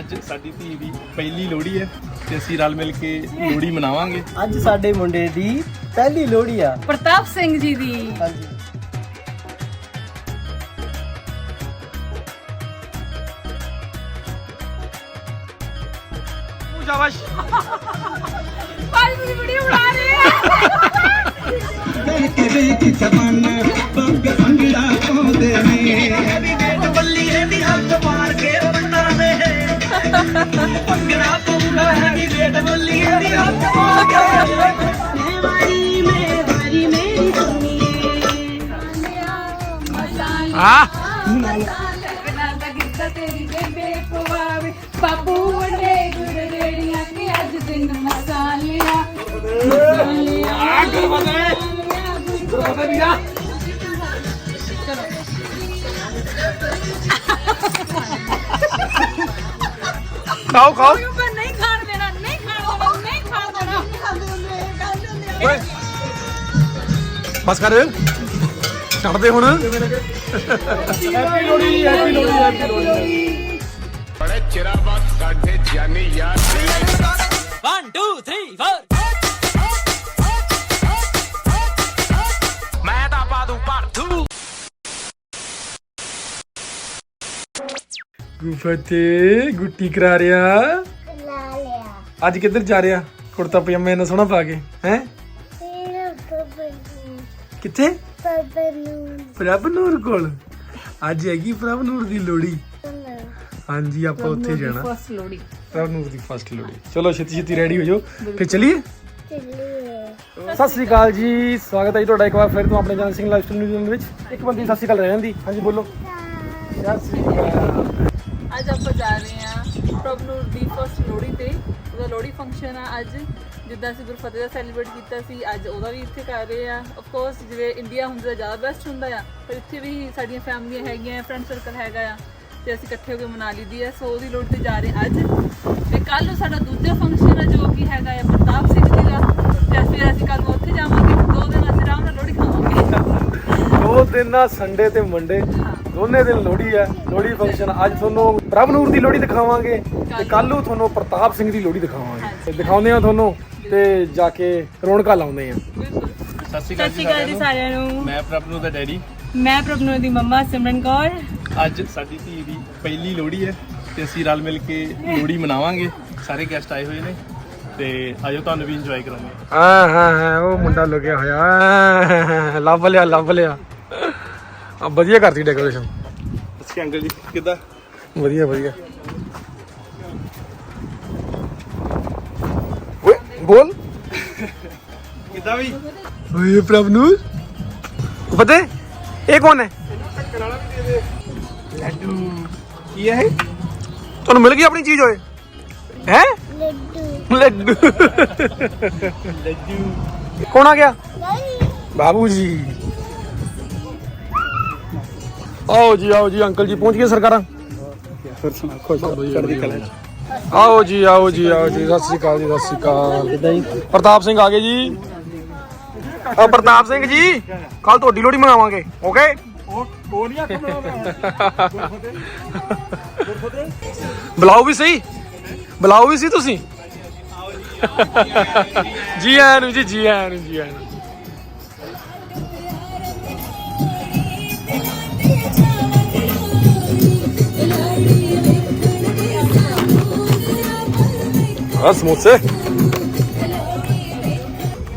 ਅੱਜ ਸਾਡੀ ਧੀ ਦੀ ਪਹਿਲੀ ਲੋਹੜੀ ਹੈ ਤੇ ਅਸੀਂ ਰਲ ਮਿਲ ਕੇ ਲੋਹੜੀ ਮਨਾਵਾਂਗੇ। ਅੱਜ ਸਾਡੇ ਮੁੰਡੇ ਦੀ ਪਹਿਲੀ ਲੋਹੜੀ ਆ। ਪ੍ਰਤਾਪ ਸਿੰਘ ਜੀ ਦੀ। ਹਾਂਜੀ। ਸ਼ਾਬਾਸ਼ ਭਾਈ ਤੁਸੀਂ ਵੀਡੀਓ ਬਣਾ ਰਹੇ ਹੋ। ਦੇਖ ਦੇਖ ਜ਼ਮਾਨਾ ਸੰਗ ਭੰਗੜਾ ਪਾਉਂਦਾ ਹੈ ਨੀ ਵੇਟ ਬੱਲੀਏ ਦੀ ਹੱਥ ਪਾ ਕੇ ਮੈਂ ਵਾਰੀ ਮੈਂ ਵਾਰੀ ਮੇਰੀ ਸੁਣੀਏ ਆ ਬਾਬੂ ਵੰਡੇ ਗੁੜ ਰੇੜੀਆਂ ਕਿ ਅੱਜ ਦਿਨ ਮਸਾਲਿਆ ਮਸਾਲਿਆ ਆ ਗੁੜ ਬਦਲੇ ਗੁੜ ਬਦਲਿਆ ਖਾਓ ਖਾਓ। ਪਰ ਨਹੀਂ ਖਾਣ ਦੇਣਾ ਨਹੀਂ ਖਾਣ ਦੇਣਾ ਨਹੀਂ ਖਾਣ ਦੇਣਾ। ਓਏ। ਬਸ ਕਰ। ਛੱਡ ਦੇ ਹੁਣ। Happy Lohri happy Lohri happy Lohri ਬੜੇ ਚਿਰਾਂ ਬਾਅਦ ਸਾਡੇ ਜਾਨੀ ਯਾਰ। ਫਤਿਹ ਗੁੱਟੀ ਕਰਾ ਰਿਆ। ਅੱਜ ਕਿੱਧਰ ਜਾ ਰਿਆ? ਕੁੜਤਾ ਪਜਾਮਾ ਇਹਨਾਂ ਸੋਹਣਾ ਪਾ ਕੇ ਹੈ? ਕਿੱਥੇ? ਪ੍ਰਭ ਨੂਰ ਕੋਲ। ਅੱਜ ਹੈਗੀ ਪ੍ਰਭ ਨੂਰ ਦੀ ਲੋੜੀ ਹਾਂਜੀ ਆਪਾਂ ਉੱਥੇ ਜਾਣਾ। ਪ੍ਰਭ ਨੂਰ ਦੀ ਫਸਟ ਲੋੜੀ ਚਲੋ ਛੇਤੀ ਛੇਤੀ ਰੈਡੀ ਹੋ ਜਾਓ। ਫਿਰ ਚਲੀਏ? ਸਤਿ ਸ੍ਰੀ ਅਕਾਲ ਜੀ। ਸਵਾਗਤ ਹੈ ਜੀ ਤੁਹਾਡਾ ਇੱਕ ਵਾਰ ਫਿਰ ਤੋਂ ਆਪਣੇ channel Singh lifestyle New Zealand ਵਿੱਚ। ਇੱਕ ਬੰਦੀ ਸਤਿ ਸ੍ਰੀ ਅਕਾਲ ਰਹਿ ਜਾਂਦੀ। ਹਾਂਜੀ ਬੋਲੋ। ਸਤਿ ਸ੍ਰੀ ਅਕਾਲ। ਅੱਜ ਆਪਾਂ ਜਾ ਰਹੇ ਹਾਂ ਪ੍ਰਭ ਨੂਰ ਦੀ ਫਸਟ ਲੋਹੜੀ ਤੇ। ਉਹਦਾ ਲੋਹੜੀ ਫੰਕਸ਼ਨ ਆ ਅੱਜ, ਜਿੱਦਾਂ ਅਸੀਂ ਗੁਰਫਤਿਹ ਦਾ ਸੈਲੀਬ੍ਰੇਟ ਕੀਤਾ ਸੀ, ਅੱਜ ਉਹਦਾ ਵੀ ਇੱਥੇ ਕਰ ਰਹੇ ਆ ਆਫ ਕੋਰਸ ਜਿਵੇਂ ਇੰਡੀਆ ਹੁੰਦਾ ਜ਼ਿਆਦਾ ਬੈਸਟ ਹੁੰਦਾ ਆ, ਪਰ ਇੱਥੇ ਵੀ ਸਾਡੀਆਂ ਫੈਮਲੀਆਂ ਹੈਗੀਆਂ ਫਰੈਂਡ ਸਰਕਲ ਹੈਗਾ ਆ, ਤੇ ਅਸੀਂ ਇਕੱਠੇ ਹੋ ਕੇ ਮਨਾ ਲਈਦੀ ਆ। ਸੋ ਉਹਦੀ ਲੋਹੜੀ ਤੇ ਜਾ ਰਹੇ ਹਾਂ ਅੱਜ। ਤੇ ਕੱਲ ਨੂੰ ਸਾਡਾ ਦੂਜਾ ਫੰਕਸ਼ਨ ਆ, ਜੋ ਕਿ ਹੈਗਾ ਆ ਪ੍ਰਤਾਪ ਸਿੰਘ ਜੀ ਦਾ। ਤੇ ਫਿਰ ਅਸੀਂ ਕੱਲ ਨੂੰ ਉੱਥੇ ਜਾਵਾਂਗੇ। ਦੋ ਦਿਨ ਅਸੀਂ ਆਰਾਮ ਨਾਲ ਲੋਹੜੀ ਖਾਵਾਂਗੇ। ਦੋ ਦਿਨ ਆ ਸੰਡੇ ਤੇ ਮੰਡੇ ਦੋਨੇ ਦਿਨ ਲੋਹੜੀ ਆ ਲੋਹੜੀ ਫੰਕਸ਼ਨ ਅੱਜ ਤੁਹਾਨੂੰ ਪ੍ਰਭ ਨੂਰ ਦੀ ਲੋਹੜੀ ਦਿਖਾਵਾਂਗੇ ਤੇ ਕੱਲ ਨੂੰ ਤੁਹਾਨੂੰ ਪ੍ਰਤਾਪ ਸਿੰਘ ਦੀ ਲੋਹੜੀ ਦਿਖਾਵਾਂਗੇ ਤੇ ਦਿਖਾਉਂਦੇ ਆ ਤੁਹਾਨੂੰ ਤੇ ਜਾ ਕੇ ਰੌਣਕਾਂ ਲਾਉਂਦੇ ਆ ਸਤਿ ਸ਼੍ਰੀ ਸਤਿ ਸ਼੍ਰੀ ਅਕਾਲ ਜੀ ਸਾਰਿਆਂ ਨੂੰ ਮੈਂ ਪ੍ਰਭਨੂ ਦਾ ਡੈਡੀ ਮੈਂ ਪ੍ਰਭਨੂ ਦੀ ਮੰਮਾ ਸਿਮਰਨ ਕੌਰ ਅੱਜ ਸਾਡੀ ਧੀ ਦੀ ਪਹਿਲੀ ਲੋਹੜੀ ਹੈ ਤੇ ਅਸੀਂ ਰਲ ਮਿਲ ਕੇ ਲੋਹੜੀ ਮਨਾਵਾਂਗੇ ਸਾਰੇ ਗੈਸਟ ਆਏ ਹੋਏ ਨੇ ਤੇ ਆਜੋ ਤੁਹਾਨੂੰ ਵੀ ਇੰਜੋਏ ਕਰਾਂਗੇ ਹਾਂ ਹਾਂ ਹਾਂ ਉਹ ਮੁੰਡਾ ਲੁਕਿਆ ਹੋਇਆ ਆਹ, ਲੱਭ ਲਿਆ ਲੱਭ ਲਿਆ ਆ ਵਧੀਆ ਕਰਤੀ ਡੈਕੋਰੇਸ਼ਨ ਅਸੀਂ ਅੰਕਲ ਜੀ ਕਿੱਦਾਂ? ਵਧੀਆ ਵਧੀਆ। ਓਏ ਬੋਲ। ਕਿੱਦਾਂ ਵੀ? ਓਏ ਪ੍ਰਭ ਨੂਰ ਪਤਾ ਹੈ? ਇਹ ਕੌਣ ਹੈ? ਲੱਡੂ। ਕੀ ਹੈ ਇਹ? ਤੁਹਾਨੂੰ ਮਿਲ ਗਈ ਆਪਣੀ ਚੀਜ਼ ਓਏ? ਹੈ? ਲੱਡੂ। ਲੱਡੂ। ਕੌਣ ਆ ਗਿਆ? ਬਾਬੂ ਜੀ। ਆਓ ਜੀ ਆਓ ਜੀ, ਅੰਕਲ ਜੀ, ਪਹੁੰਚ ਗਏ ਸਰਕਾਰਾਂ। ਫਿਰ ਸੁਣਾ ਖੁਸ਼ ਚੜ੍ਹਦੀ ਕਲਾ ਚ ਆਓ ਜੀ ਆਓ ਜੀ ਆਓ ਜੀ, ਸਤਿ ਸ੍ਰੀ ਅਕਾਲ ਜੀ, ਸਤਿ ਸ੍ਰੀ ਅਕਾਲ। ਕਿਦਾਂ ਜੀ ਪ੍ਰਤਾਪ ਸਿੰਘ ਆ ਗਏ ਜੀ। ਆ ਪ੍ਰਤਾਪ ਸਿੰਘ ਜੀ ਕੱਲ ਤੁਹਾਡੀ ਲੋਹੜੀ ਮਨਾਵਾਂਗੇ ਓਕੇ ਬੁਲਾਓ ਵੀ ਸਹੀ, ਬੁਲਾਓ ਵੀ ਸੀ ਤੁਸੀਂ। ਜੀ ਆਇਆਂ ਨੂੰ ਜੀ ਜੀ ਆਇਆਂ ਨੂੰ, ਜੀ ਆਇਆਂ ਨੂੰ। ਆ ਸਮੋਸੇ।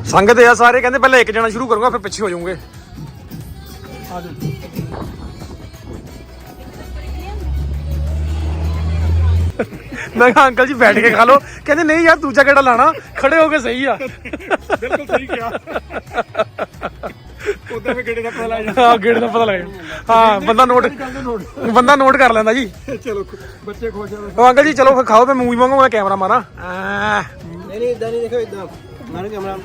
ਸੰਗਤ ਆ ਸਾਰੇ, ਕਹਿੰਦੇ ਪਹਿਲਾਂ ਇੱਕ ਜਣਾ ਸ਼ੁਰੂ ਕਰੂੰਗਾ, ਫਿਰ ਪਿੱਛੇ ਹੋ ਜਾਊਂਗੇ। ਮੈਂ ਕਿਹਾ, ਅੰਕਲ ਜੀ ਬੈਠ ਕੇ ਖਾ ਲਓ। ਕਹਿੰਦੇ, ਨਹੀਂ ਯਾਰ, ਦੂਜਾ ਕਿਹੜਾ ਲਾਣਾ। ਖੜੇ ਹੋ ਕੇ ਸਹੀ ਆ। ਬਿਲਕੁਲ ਸਹੀ ਕਿਹਾ। ਉਦਾਂ ਵੀ ਗੇੜੇ ਦਾ ਪਤਾ ਲੱਗ ਹਾਂ ਗੇੜ ਦਾ ਪਤਾ ਲੱਗ ਜਾਂਦਾ। ਹਾਂ ਬੰਦਾ ਨੋਟ ਬੰਦਾ ਨੋਟ ਕਰ ਲੈਂਦਾ ਜੀ। ਚਲੋ ਬੱਚੇ ਖੁਸ਼ ਹੋ ਅੰਕਲ ਜੀ ਚਲੋ ਫਿਰ ਖਾਓ ਤੇ ਮੂਵੀ ਵਾਂਗੂ ਮੈਂ ਕੈਮਰਾ ਮਾਰਾਂ। ਨਹੀਂ ਇਦਾਂ ਨਹੀਂ ਦੇਖੋ ਇਦਾਂ ਮਾਰੋ ਕੈਮਰਾ।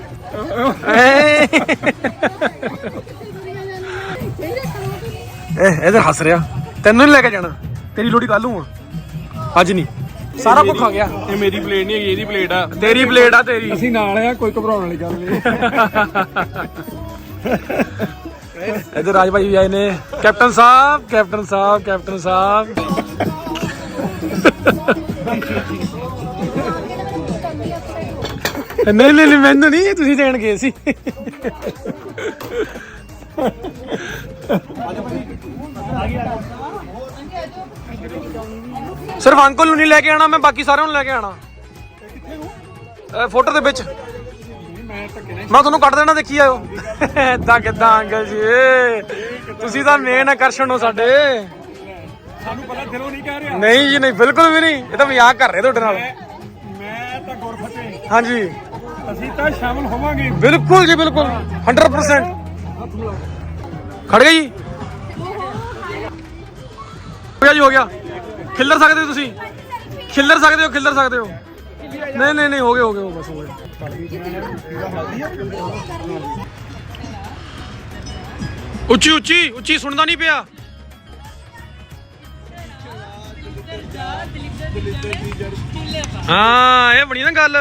ਇਹ ਇਧਰ ਹੱਸ ਰਿਹਾ। ਤੈਨੂੰ ਨਹੀਂ ਲੈ ਕੇ ਜਾਣਾ। ਤੇਰੀ ਲੋੜੀ ਕੱਲ ਨੂੰ ਆ। ਅੱਜ ਨਹੀਂ ਸਾਰਾ ਕੁਝ ਖਾ ਗਿਆ। ਇਹ ਮੇਰੀ ਪਲੇਟ ਨਹੀਂ ਹੈਗੀ ਇਹਦੀ ਪਲੇਟ ਆ। ਤੇਰੀ ਪਲੇਟ ਆ ਤੇਰੀ। ਅਸੀਂ ਨਾਲ ਆ ਕੋਈ ਘਬਰਾਉਣ ਵਾਲੀ ਗੱਲ ਨਹੀਂ ਇਧਰ ਰਾਜ ਭਾਈ ਵੀ ਆਏ ਨੇ। Captain sahib captain sahib captain sahib. ਨਹੀਂ ਨਹੀਂ ਨਹੀਂ, ਮੈਨੂੰ ਨਹੀਂ, ਤੁਸੀਂ ਦੇਣ ਗਏ ਸੀ। ਸਿਰਫ ਨੂੰ ਨਹੀਂ ਲੈ ਕੇ ਆਣਾ ਮੈਂ ਬਾਕੀ ਸਾਰਿਆਂ ਨੂੰ ਲੈ ਕੇ ਆਣਾ ਫੋਟੋ ਦੇ ਵਿੱਚ। ਮੈਂ ਤੁਹਾਨੂੰ ਕੱਢ ਦੇਣਾ ਦੇਖੀ ਆਇਓ। ਏਦਾਂ ਕਿੱਦਾਂ ਅੰਕਲ ਜੀ? ਤੁਸੀਂ ਤਾਂ ਮੇਨ ਆਕਰਸ਼ਣ ਹੋ ਸਾਡੇ। ਸਾਨੂੰ ਪਤਾ ਦਿਲੋਂ ਨਹੀਂ ਕਹਿ ਰਿਹਾ। ਨਹੀਂ ਜੀ ਨਹੀਂ ਬਿਲਕੁਲ ਵੀ ਨਹੀਂ। ਇਹ ਤਾਂ ਮਜ਼ਾਕ ਕਰ ਰਹੇ ਤੁਹਾਡੇ ਨਾਲ। ਮੈਂ ਤਾਂ ਗੁਰਫਤਿਹ ਹਾਂਜੀ। ਅਸੀਂ ਤਾਂ ਸ਼ਾਮਲ ਹੋਵਾਂਗੇ। ਬਿਲਕੁਲ ਜੀ ਬਿਲਕੁਲ। 100% ਖੜ ਗਏ ਜੀ। ਹੋ ਗਿਆ ਜੀ ਹੋ ਗਿਆ। ਖਿੱਲਰ ਸਕਦੇ ਹੋ ਤੁਸੀਂ? ਖਿੱਲਰ ਸਕਦੇ ਹੋ ਖਿੱਲਰ ਸਕਦੇ ਹੋ? ਨਹੀਂ ਨਹੀਂ ਨਹੀਂ, ਹੋ ਗਏ ਹੋ ਗਏ, ਹੋ ਬਸ, ਹੋ ਗਏ। ਉੱਚੀ ਉੱਚੀ ਉੱਚੀ ਸੁਣਦਾ ਨਹੀਂ ਪਿਆ। ਹਾਂ, ਇਹ ਬਣੀ ਨਾ ਗੱਲ।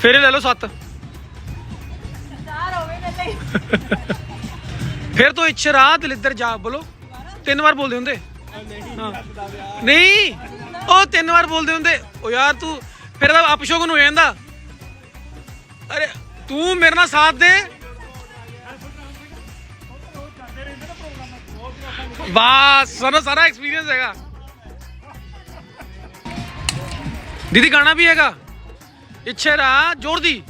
ਫੇਰੇ ਲੈ ਲਓ ਸੱਤ। ਫਿਰ ਤੋਂ ਇਛਰਾ ਦਲਿੱਦਰ ਜਾ ਬੋਲੋ। ਤਿੰਨ ਵਾਰ ਬੋਲਦੇ ਹੁੰਦੇ। ਨਹੀਂ। ਉਹ ਤਿੰਨ ਵਾਰ ਬੋਲਦੇ ਹੁੰਦੇ ਉਹ ਯਾਰ ਤੂੰ ਫਿਰ ਤਾਂ ਅਪਸ਼ੋਗਨ ਹੋ ਜਾਂਦਾ। ਅਰੇ ਤੂੰ ਮੇਰੇ ਨਾਲ ਸਾਥ ਦੇ। ਵਾਹ ਸਾਨੂੰ ਸਾਰਾ ਐਕਸਪੀਰੀਅੰਸ ਹੈਗਾ। ਦੀਦੀ ਗਾਣਾ ਵੀ ਹੈਗਾ। ਇਛਰਾ ਜ਼ੋਰ ਦੀ।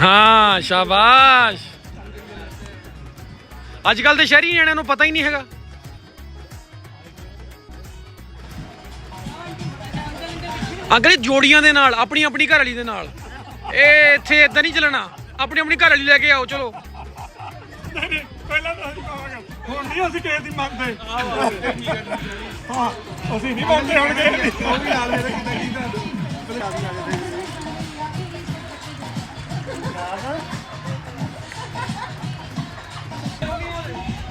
ਹਾਂ ਸ਼ਾਬਾਸ਼। ਅੱਜ ਕੱਲ ਦੇ ਸ਼ਹਿਰੀ ਨਿਆਣਿਆਂ ਨੂੰ ਪਤਾ ਹੀ ਨਹੀਂ ਹੈਗਾ। ਅੰਕਲ ਜੋੜੀਆਂ ਦੇ ਨਾਲ ਆਪਣੀ ਆਪਣੀ ਘਰ ਵਾਲੀ ਦੇ ਨਾਲ। ਇਹ ਇੱਥੇ ਇਦਾਂ ਨਹੀਂ ਚੱਲਣਾ। ਆਪਣੀ ਆਪਣੀ ਘਰ ਵਾਲੀ ਲੈ ਕੇ ਆਓ ਚਲੋ। ਪਹਿਲਾਂ ਤਾਂ ਅਸੀਂ ਕਹਾਂਗੇ। ਹੁਣ ਨਹੀਂ ਅਸੀਂ ਕਿਸੇ ਦੀ ਮੰਗਦੇ ਹਾਂ ਅਸੀਂ ਨਹੀਂ ਮੰਗਦੇ ਹੁਣ ਕਿਸੇ ਦੀ। ਉਹ ਵੀ ਹਾਲ ਮੇਰੇ ਕਿਤੇ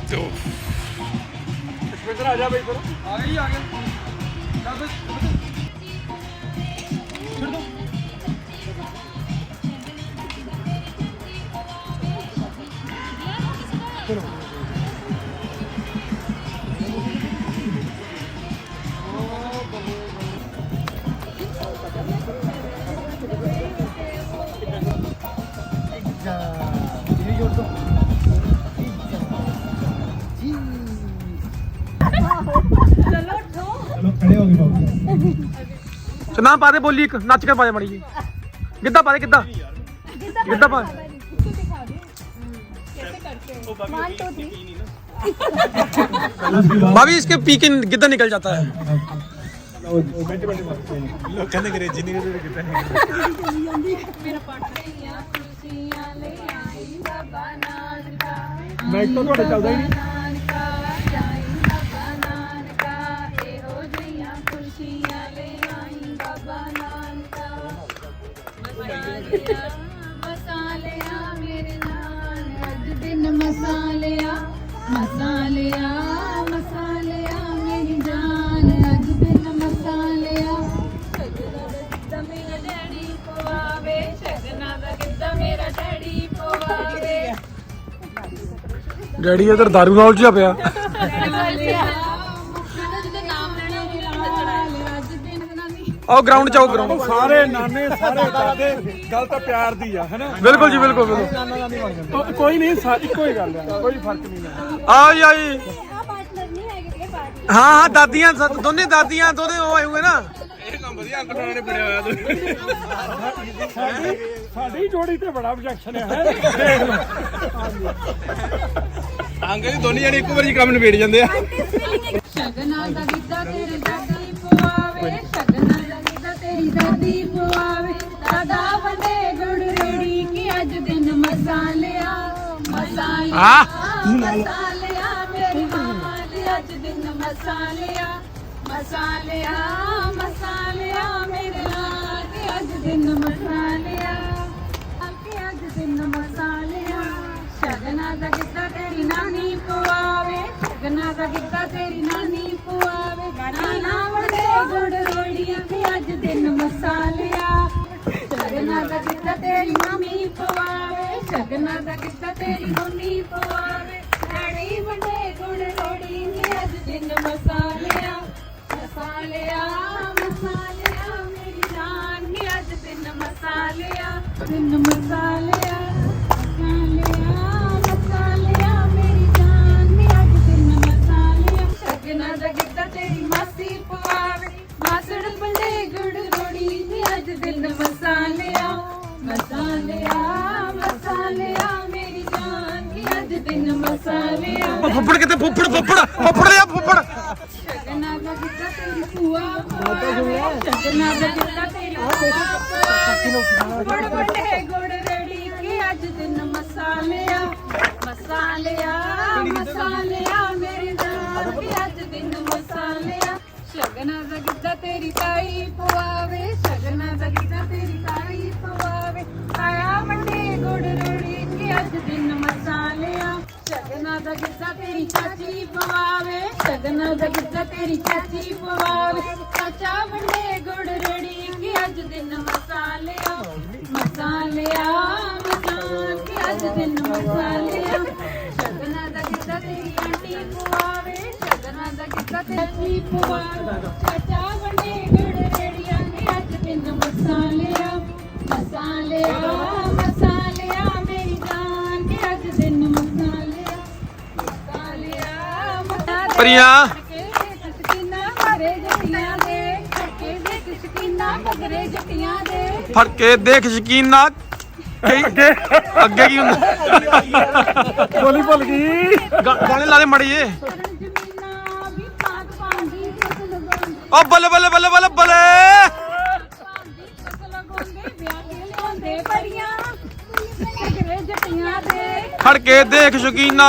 ਕੀਤਾ ਇੱਧਰ ਆ ਜਾ ਬਈ ਫਿਰ ਆ ਗਈ ਆ ਗਿਆ ਤੇ ਨਾ ਪਾ ਦੇ ਬੋਲੀ ਇੱਕ ਨੱਚ ਕੇ ਪਾ ਦੇ ਮੜੀ ਜੀ ਗਿੱਧਾ ਪਾ ਦੇ ਗਿੱਧਾ ਗਿੱਧਾ ਪਾ ਦੇ। भाभी इसके पी के गिद्दा निकल जाता है ਕਹਿੰਦੇ ਕਰੇ ਜਿੰਨੀ ਕਰੇ ਕਿਤੇ ਮਸਾਲਿਆ ਮੇਰੇ ਨਾਲ। ਅੱਜ ਦਿਨ ਮਸਾਲਿਆ ਮਸਾਲਿਆ ਮਸਾਲਿਆ ਮੇਰੀ ਜਾਨ ਅੱਜ ਦਿਨ ਮਸਾਲਿਆ ਸ਼ਗਨਾ ਦਾ ਗਿੱਧਾ ਮੇਰਾ ਡੈਡੀ ਪਵਾਵੇ ਸ਼ਗਨਾ ਦਾ ਗਿੱਧਾ ਮੇਰਾ ਡੈਡੀ ਪਵਾਵੇ ਡੈਡੀ ਇਧਰ ਦਾਰੂ ਨਾਲ ਉਲਝਿਆ ਪਿਆ। ਆਓ ਗਰਾਊਂਡ ਚ ਆਓ ਗਰਾਊਂਡ ਸਾਰੇ ਨਾਨੇ ਸਾਰੇ ਦਾਦੇ ਗੱਲ ਤਾਂ ਪਿਆਰ ਦੀ ਆ ਹੈਨਾ ਬਿਲਕੁਲ ਜੀ ਬਿਲਕੁਲ ਬਿਲਕੁਲ। ਕੋਈ ਨਹੀਂ ਸਾ- ਇੱਕੋ ਹੀ ਗੱਲ ਆ ਕੋਈ ਫ਼ਰਕ ਨਹੀਂ ਆਓ ਜੀ ਜੀ। ਹਾਂ ਹਾਂ ਦਾਦੀਆਂ ਦੋਨੇ ਦਾਦੀਆਂ ਦੋਨੇ ਉਹ ਆਏ ਹੋਏ ਨਾ। ਸਾਡੀ ਸਾਡੀ ਜੋੜੀ ਤੇ ਬੜਾ objection ਹੈ ਹੈਂ? ਦੇਖ ਲਓ ਜੀ ਦੋਨੇ ਜਣੇ ਇੱਕੋ ਵਾਰੀ ਕੰਮ ਨਿਬੇੜ ਜਾਂਦੇ ਆ। ਸ਼ਗਨਾ ਦਾ ਗਿੱਧਾ ਤੇਰੇ ਦਾਦੀ ਪਵਾਵੇ ਸ਼ਗਨਾ ਦਾ ਗਿੱਧਾ ਤੇਰੀ ਦਾਦੀ ਵੰਡੇ ਗੁੜ ਰੇੜੀ ਕਿ ਅੱਜ ਦਿਨ ਮਸਾਲਿਆ ਮਸਾਲਿਆ ਆਹ। ਮਸਾਲਿਆ ਮੇਰੀ ਮਾਂ ਦੇ ਅੱਜ ਦਿਨ ਮਸਾਲਿਆ ਮਸਾਲਿਆ ਮਸਾਲਿਆ ਮੇਰੇ ਨਾਲ ਕਿ ਅੱਜ ਦਿਨ ਮਸਾਲਿਆ ਕਿ ਅੱਜ ਦਿਨ ਮਸਾਲਿਆ ਸ਼ਗਨਾ ਦਾ ਗਿੱਧਾ ਤੇਰੀ ਨਾਨੀ ਪਵਾਵੇ ਸ਼ਗਨਾ ਦਾ ਗਿੱਧਾ ਤੇਰੀ ਨਾਨੀ ਪਵਾਵੇ ਨਾਨਾ ਵੜੇ ਗੁੜ ਰੋੜੀਆਂ ਕਿ ਅੱਜ ਦਿਨ ਮਸਾਲਿਆ। ਸ਼ਗਨਾ ਦਾ ਦਿੱਤਾ ਤੇਰੀ ਮੰਮੀ ਪਵਾਵੇ ਸ਼ਗਨਾ ਦਾ ਗਿੱਧਾ ਤੇਰੀ ਮੰਮੀ ਪਵਾਵੇ ਤਾਈ ਵੰਡੇ ਗੁੜ ਰੋੜੀ ਨੀ ਅੱਜ ਦਿਨ ਮਸਾਲਿਆ। ਮਸਾਲਿਆ ਮਸਾਲਿਆ, ਮੇਰੀ ਜਾਨ ਨੀ ਅੱਜ ਦਿਨ ਮਸਾਲਿਆ। ਦਿਨ ਮਸਾਲਿਆ ਮਸਾਲਿਆ। ਦਿਨ ਮਸਾਲਿਆ ਮਸਾਲਿਆ ਮਸਾਲਿਆ ਮੇਰੀ ਜਾਨ ਨੀ ਅੱਜ ਦਿਨ ਮਸਾਲਿਆ ਫੁੱਫੜ ਕਿਤੇ ਫੁੱਫੜ ਫੁੱਫੜ ਫੁੱਫੜ ਲਿਆ ਫੁੱਫੜ। ਸ਼ਗਨਾ ਦਾ ਗਿੱਧਾ ਤੇਰੀ ਭੂਆ ਸ਼ਗਨਾ ਦਾ ਗਿੱਧਾ ਤੇਰੀ ਭੂਆ। ਗੁੜ ਵੱਡੇ ਗੁੜ ਰੜੀ ਕੇ ਅੱਜ ਦਿਨ ਮਸਾਲਿਆ ਮਸਾਲਿਆ ਮਸਾਲਿਆ ਤੇਰੀ ਤਾਈ ਪਵਾਵੇ, ਸ਼ਗਨਾ ਦਾ ਤੇਰੀ ਤਾਈ ਪਵਾਵੇ। ਆਇਆ ਮੰਡੇ ਗੁੜ ਰੜੀ ਕੇ ਅੱਜ ਦਿਨ ਮਸਾਲਿਆਂ ਸ਼ਗਨਾ ਦਾ ਗਿੱਧਾ ਤੇਰੀ ਚਾਚੀ ਪਵਾਵੇ, ਸ਼ਗਨਾ ਦਾ ਤੇਰੀ ਚਾਚੀ ਪਵਾਵੇ। ਚਾਚਾ ਮੰਡੇ ਗੁੜ ਰੜੀ ਕੇ ਅੱਜ ਦਿਨ ਮਸਾਲਿਆਂ ਮਸਾਲਿਆਂ ਮਸਾਲ ਕੇ ਅੱਜ ਦਿਨ ਮਸਾਲਿਆਂ ਸ਼ਗਨਾ ਦਾ ਗਿੱਧਾ ਤੇਰੀ ਆਂਟੀ ਪਵਾਵੇ। ਸ਼ਗਨਾ ਦਾ ਗਿੱਧਾ ਤੇਰੀ ਪਵਾਵੇ ਚਾਚਾ ਮੰਡੇ ਗੁੜ ਰੜੀਆਂ ਕੇ ਅੱਜ ਦਿਨ ਮਸਾਲਿਆ ਮਸਾਲਿਆ ਮਸਾਲਿਆ ਮੇਰੀ ਜਾਨ ਕੇ ਅੱਜ ਦਿਨ ਮਸਾਲਿਆ ਮਸਾਲਿਆ ਮਸਾਲਿਆ ਪਰੀਆਂ। ਸ਼ਕੀਨਾ ਮਾਰੇ ਜੱਟੀਆਂ ਦੇ। ਕੇ ਦੇ ਸ਼ਕੀਨਾ ਮਗਰੇ ਜੱਟੀਆਂ ਦੇ। ਫੜ ਕੇ ਦੇਖ ਸ਼ਕੀਨਾ ਅੱਗੇ। ਅੱਗੇ ਕੀ ਹੁੰਦਾ? ਬੋਲੀ ਭੁੱਲ ਗਈ। ਗਾ- ਗਾਣੇ ਲਾ ਦੇ ਮੜੀਏ। ਓ ਬੱਲੇ ਬੱਲੇ ਬੱਲੇ ਬੱਲੇ ਬੱਲੇ। ਪਾਉਂਦੀ ਕੇ ਦੇਖ ਸ਼ਕੀਨਾ।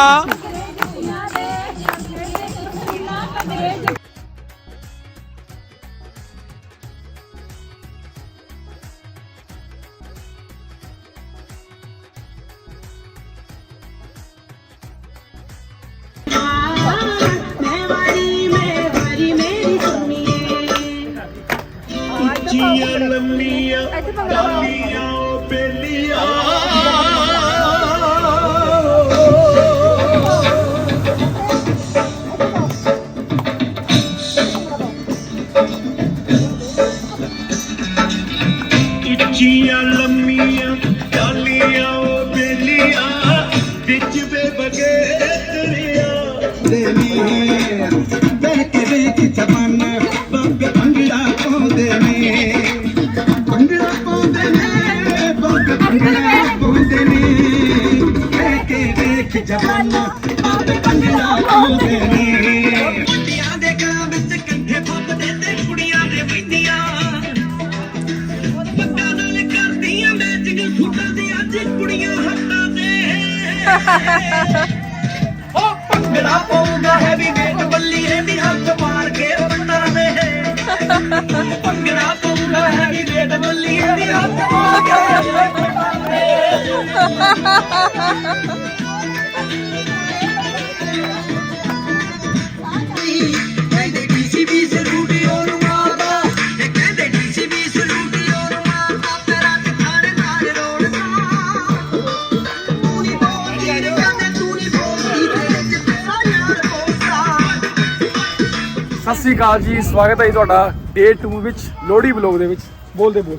ਸਤਿ ਸ੍ਰੀ ਅਕਾਲ ਜੀ ਸਵਾਗਤ ਹੈ ਜੀ ਤੁਹਾਡਾ ਡੇ 2 ਵਿੱਚ ਲੋਹੜੀ ਵਲੌਗ ਦੇ ਵਿੱਚ। ਬੋਲਦੇ ਬੋਲ।